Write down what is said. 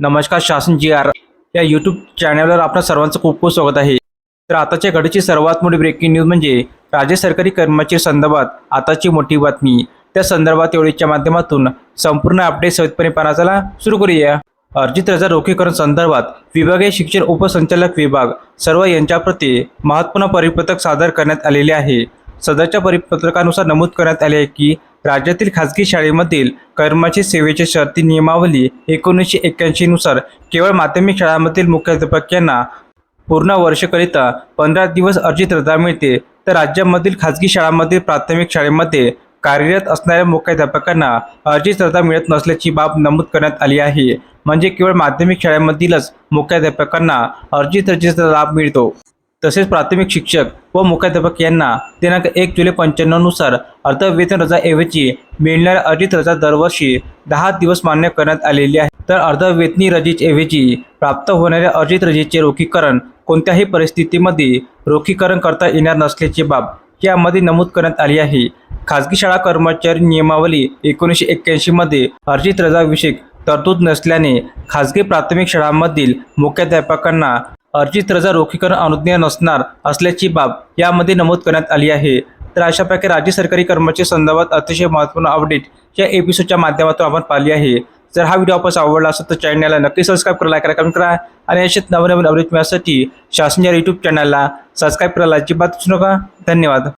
नमस्कार शासन जी आर या यूट्यूब चॅनलवर आपलं सर्वांचं खूप खूप स्वागत आहे. तर आताच्या घडीची सर्वात मोठी ब्रेकिंग न्यूज म्हणजे राज्य सरकारी कर्मचारी संदर्भात आताची मोठी बातमी. त्या संदर्भात एवढीच्या माध्यमातून संपूर्ण अपडेट सहितपणे पाहण्याचा सुरू करूया. अर्जित रजा रोखीकरण संदर्भात विभागीय शिक्षण उपसंचालक विभाग सर्व यांच्याप्रती महत्त्वपूर्ण परिपत्रक सादर करण्यात आलेले आहे. सदरच्या परिपत्रकानुसार नमूद करण्यात आले आहे की राज्यातील खाजगी शाळेमधील कर्मचारी सेवेची शर्ती नियमावली एकोणीसशे एक्क्याऐंशीनुसार केवळ माध्यमिक शाळांमधील मुख्याध्यापक यांना पूर्ण वर्षकरिता पंधरा दिवस अर्जित रजा मिळते. तर राज्यामधील खाजगी शाळांमधील प्राथमिक शाळेमध्ये कार्यरत असणाऱ्या मुख्याध्यापकांना अर्जित रजा मिळत नसल्याची बाब नमूद करण्यात आली आहे. म्हणजे केवळ माध्यमिक शाळेमधीलच मुख्याध्यापकांना अर्जित रजेचा लाभ मिळतो. तसेच प्राथमिक शिक्षक व मुख्याध्यापक यांना दिनांक एक जुलै पंच्याण्णवनुसार अर्धवेतन रजाऐवजी मिळणाऱ्या अर्जित रजा दरवर्षी दहा दिवस मान्य करण्यात आलेली आहे. तर अर्धवेतनी रजेऐवजी प्राप्त होणाऱ्या अर्जित रजेचे रोखीकरण कोणत्याही परिस्थितीमध्ये रोखीकरण करता येणार नसल्याची बाब यामध्ये नमूद करण्यात आली आहे. खाजगी शाळा कर्मचारी नियमावली एकोणीसशे एक्क्याऐंशीमध्ये अर्जित रजाविषयक तरतूद नसल्याने खाजगी प्राथमिक शाळांमधील मुख्याध्यापकांना अर्जित रजा रोखीकरण अनुज्ञा नसणार असल्याची बाब यामध्ये नमूद करण्यात आली आहे. तर अशा प्रकारे राज्य सरकारी कर्मचारी संदर्भात अतिशय महत्त्वपूर्ण अपडेट या एपिसोडच्या माध्यमातून आपण पाहिली आहे. जर हा व्हिडिओ आपण आवडला असेल तर चॅनलला नक्की सबस्क्राईब करा लाईक करा कमेंट करा आणि असेच नवनवीन अपडेट मिळण्यासाठी शासन या यूट्यूब चॅनलला सबस्क्राईब करायला अजिबात विसरू नका. धन्यवाद.